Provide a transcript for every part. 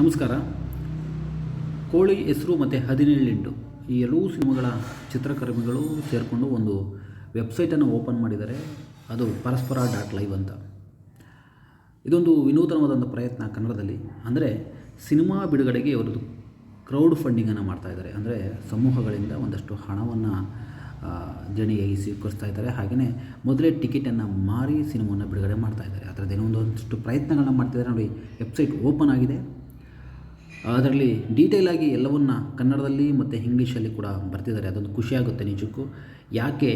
ನಮಸ್ಕಾರ. ಕೋಳಿ ಹೆಸರು ಮತ್ತು ಹದಿನೇಳು ಈ ಎಲ್ಲವೂ ಸಿನಿಮಾಗಳ ಚಿತ್ರಕರ್ಮಿಗಳು ಸೇರಿಕೊಂಡು ಒಂದು ವೆಬ್ಸೈಟನ್ನು ಓಪನ್ ಮಾಡಿದ್ದಾರೆ. ಅದು ಪರಸ್ಪರ ಡಾಟ್ ಲೈವ್ ಅಂತ. ಇದೊಂದು ವಿನೂತನವಾದಂಥ ಪ್ರಯತ್ನ ಕನ್ನಡದಲ್ಲಿ. ಅಂದರೆ ಸಿನಿಮಾ ಬಿಡುಗಡೆಗೆ ಅವರದು ಕ್ರೌಡ್ ಫಂಡಿಂಗನ್ನು ಮಾಡ್ತಾ ಇದ್ದಾರೆ. ಅಂದರೆ ಸಮೂಹಗಳಿಂದ ಒಂದಷ್ಟು ಹಣವನ್ನು ಜಣಿಯಾಗಿ ಸ್ವೀಕರಿಸ್ತಾ ಇದ್ದಾರೆ. ಹಾಗೆಯೇ ಮೊದಲೇ ಟಿಕೆಟನ್ನು ಮಾರಿ ಸಿನಿಮಾವನ್ನು ಬಿಡುಗಡೆ ಮಾಡ್ತಾ ಇದ್ದಾರೆ. ಅದರದ್ದೇನೋ ಒಂದೊಂದಷ್ಟು ಪ್ರಯತ್ನಗಳನ್ನ ಮಾಡ್ತಿದ್ದಾರೆ. ನೋಡಿ ವೆಬ್ಸೈಟ್ ಓಪನ್ ಆಗಿದೆ. ಅದರಲ್ಲಿ ಡೀಟೇಲಾಗಿ ಎಲ್ಲವನ್ನ ಕನ್ನಡದಲ್ಲಿ ಮತ್ತು ಇಂಗ್ಲೀಷಲ್ಲಿ ಕೂಡ ಬರ್ತಿದ್ದಾರೆ. ಅದೊಂದು ಖುಷಿಯಾಗುತ್ತೆ ನಿಜಕ್ಕೂ. ಯಾಕೆ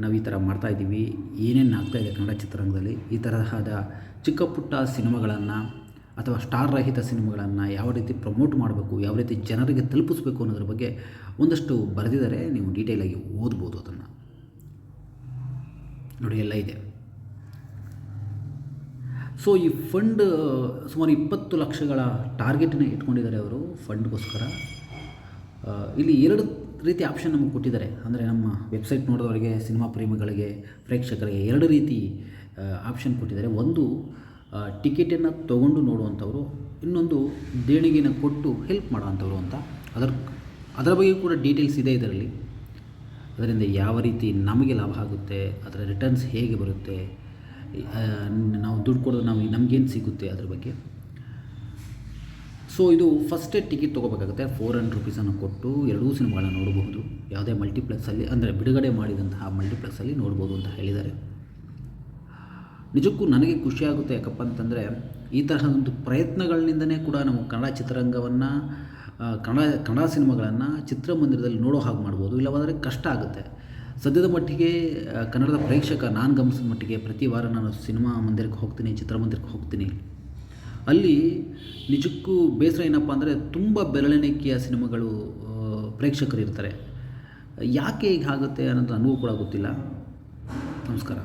ನಾವು ಈ ಥರ ಮಾಡ್ತಾಯಿದ್ದೀವಿ ಏನೇನು ಆಗ್ತಾಯಿದೆ ಕನ್ನಡ ಚಿತ್ರರಂಗದಲ್ಲಿ? ಈ ತರಹದ ಚಿಕ್ಕ ಪುಟ್ಟ ಸಿನಿಮಾಗಳನ್ನು ಅಥವಾ ಸ್ಟಾರ್ ರಹಿತ ಸಿನಿಮಾಗಳನ್ನು ಯಾವ ರೀತಿ ಪ್ರಮೋಟ್ ಮಾಡಬೇಕು, ಯಾವ ರೀತಿ ಜನರಿಗೆ ತಲುಪಿಸ್ಬೇಕು ಅನ್ನೋದ್ರ ಬಗ್ಗೆ ಒಂದಷ್ಟು ಬರೆದಿದ್ದಾರೆ. ನೀವು ಡೀಟೇಲಾಗಿ ಓದ್ಬೋದು ಅದನ್ನು. ನೋಡಿ, ಎಲ್ಲ ಇದೆ. ಸೊ ಈ ಫಂಡ್ ಸುಮಾರು ಇಪ್ಪತ್ತು ಲಕ್ಷಗಳ ಟಾರ್ಗೆಟನ್ನು ಇಟ್ಕೊಂಡಿದ್ದಾರೆ ಅವರು ಫಂಡ್ಗೋಸ್ಕರ ಆ, ಇಲ್ಲಿ ಎರಡು ರೀತಿ ಆಪ್ಷನ್ ನಮಗೆ ಕೊಟ್ಟಿದ್ದಾರೆ. ಅಂದರೆ ನಮ್ಮ ವೆಬ್ಸೈಟ್ ನೋಡಿದವರಿಗೆ ಸಿನಿಮಾ ಪ್ರೇಮಿಗಳಿಗೆ ಪ್ರೇಕ್ಷಕರಿಗೆ ಎರಡು ರೀತಿ ಆಪ್ಷನ್ ಕೊಟ್ಟಿದ್ದಾರೆ. ಒಂದು ಟಿಕೆಟನ್ನು ತೊಗೊಂಡು ನೋಡುವಂಥವ್ರು ಇನ್ನೊಂದು ದೇಣಿಗೆನ ಕೊಟ್ಟು ಹೆಲ್ಪ್ ಮಾಡೋವಂಥವ್ರು ಅಂತ. ಅದರ ಅದರ ಬಗ್ಗೆ ಕೂಡ ಡೀಟೇಲ್ಸ್ ಇದೆ ಇದರಲ್ಲಿ. ಅದರಿಂದ ಯಾವ ರೀತಿ ನಮಗೆ ಲಾಭ ಆಗುತ್ತೆ ಅದರ ರಿಟರ್ನ್ಸ್ ಹೇಗೆ ಬರುತ್ತೆ ನಾವು ದುಡ್ಡು ಕೊಡೋದು ನಾವು ನಮಗೇನು ಸಿಗುತ್ತೆ ಅದ್ರ ಬಗ್ಗೆ? ಸೊ ಇದು ಫಸ್ಟೇ ಟಿಕೆಟ್ ತೊಗೋಬೇಕಾಗುತ್ತೆ. ಫೋರ್ ಹಂಡ್ರೆಡ್ ರುಪೀಸನ್ನು ಕೊಟ್ಟು ಎರಡೂ ಸಿನಿಮಾಗಳನ್ನ ನೋಡಬಹುದು. ಯಾವುದೇ ಮಲ್ಟಿಪ್ಲೆಕ್ಸಲ್ಲಿ ಅಂದರೆ ಬಿಡುಗಡೆ ಮಾಡಿದಂತಹ ಮಲ್ಟಿಪ್ಲೆಕ್ಸಲ್ಲಿ ನೋಡ್ಬೋದು ಅಂತ ಹೇಳಿದ್ದಾರೆ. ನಿಜಕ್ಕೂ ನನಗೆ ಖುಷಿಯಾಗುತ್ತೆ ಯಾಕಪ್ಪ ಅಂತಂದರೆ, ಈ ತರಹದ ಒಂದು ಪ್ರಯತ್ನಗಳಿಂದನೇ ಕೂಡ ನಾವು ಕನ್ನಡ ಚಿತ್ರರಂಗವನ್ನು ಕನ್ನಡ ಕನ್ನಡ ಸಿನಿಮಾಗಳನ್ನು ಚಿತ್ರಮಂದಿರದಲ್ಲಿ ನೋಡೋ ಹಾಗೆ ಮಾಡ್ಬೋದು. ಇಲ್ಲವಾದರೆ ಕಷ್ಟ ಆಗುತ್ತೆ. ಸದ್ಯದ ಮಟ್ಟಿಗೆ ಕನ್ನಡದ ಪ್ರೇಕ್ಷಕ ನಾನು ಗಮನಿಸಿದ ಮಟ್ಟಿಗೆ ಪ್ರತಿ ವಾರ ನಾನು ಸಿನಿಮಾ ಮಂದಿರಕ್ಕೆ ಹೋಗ್ತೀನಿ ಚಿತ್ರಮಂದಿರಕ್ಕೆ ಹೋಗ್ತೀನಿ. ಅಲ್ಲಿ ನಿಜಕ್ಕೂ ಬೇಸರ ಏನಪ್ಪ ಅಂದರೆ ತುಂಬ ಬೆರಳೆಣಿಕೆಯ ಸಿನಿಮಾಗಳು ಪ್ರೇಕ್ಷಕರು ಇರ್ತಾರೆ. ಯಾಕೆ ಹೀಗಾಗುತ್ತೆ ಅನ್ನೋದು ನನಗೂ ಕೂಡ ಗೊತ್ತಿಲ್ಲ. ನಮಸ್ಕಾರ.